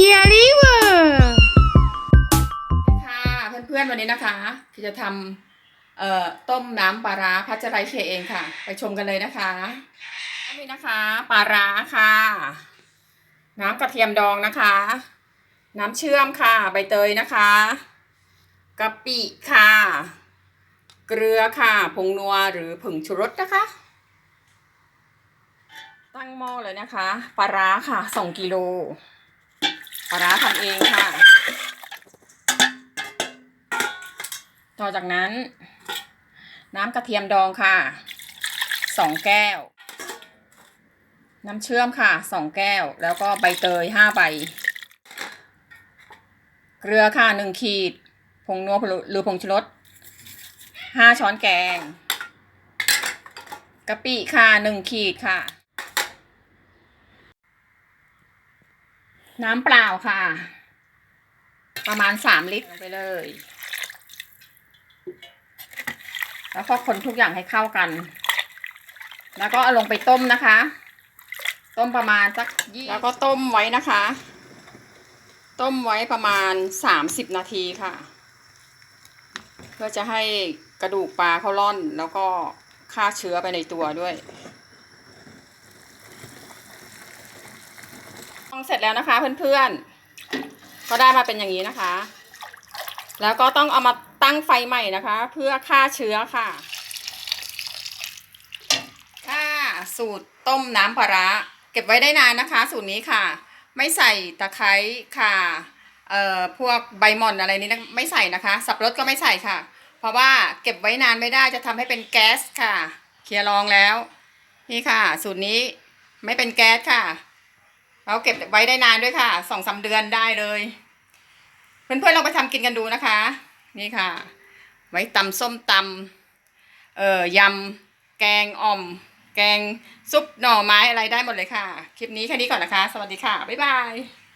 คียริเวอร์ค่ะเพื่อนๆวันนี้นะคะพี่จะทำเอ่อต้มน้ำปลาร้าพัชไรเคเองค่ะ ไปชมกันเลยนะคะนี่นะคะปลาร้าค่ะ น้ำกระเทียมดองนะคะ น้ำเชื่อมค่ะ ใบเตยนะคะกะปิค่ะ เกลือค่ะผงนัวหรือผงชูรสนะคะตั้งหม้อเลยนะคะ ปลาร้าค่ะสองกิโล ปลาร้าทำเองค่ะ ต่อจากนั้น น้ำกระเทียมดองค่ะสองแก้ว น้ำเชื่อมค่ะสองแก้ว แล้วก็ใบเตยห้าใบ เกลือค่ะหนึ่งขีด ผงนัวหรือผงชูรสห้าช้อนแกงกะปิค่ะหนึ่งขีดค่ะ น้ำเปล่าค่ะ ประมาณสามลิตรไปเลย แล้วก็คนทุกอย่างให้เข้ากัน แล้วก็เอาลงไปต้มนะคะ ต้มประมาณสักยี่แล้วก็ต้มไว้นะคะ ต้มไว้ประมาณสามสิบนาทีค่ะ เพื่อจะให้กระดูกปลาเขาร่อนแล้วก็ฆ่าเชื้อไปในตัวด้วย ต้มเสร็จแล้วนะคะ เพื่อนๆ ก็ได้มาเป็นอย่างนี้นะคะ แล้วก็ต้องเอามาตั้งไฟใหม่นะคะ เพื่อฆ่าเชื้อค่ะค่ะสูตรต้มน้ำปลาร้าเก็บไว้ได้นานนะคะ สูตรนี้ค่ะ ไม่ใส่ตะไคร้ค่ะเอ่อพวกใบหม่อนอะไรนี้ไม่ใส่นะคะ สับปะรดก็ไม่ใส่ค่ะ เพราะว่าเก็บไว้นานไม่ได้จะทำให้เป็นแก๊สค่ะ เคลียร์รองแล้ว นี่ค่ะ สูตรนี้ไม่เป็นแก๊สค่ะ เราเก็บไว้ได้นานด้วยค่ะสองสาเดือนได้เลย เพื่อนๆลองไปทำกินกันดูนะคะ นี่ค่ะ ไว้ตำส้มตำเอ่อยำแกงอ่อม แกงซุปหน่อไม้อะไรได้หมดเลยค่ะ คลิปนี้แค่นี้ก่อนนะคะ สวัสดีค่ะ บ๊ายบาย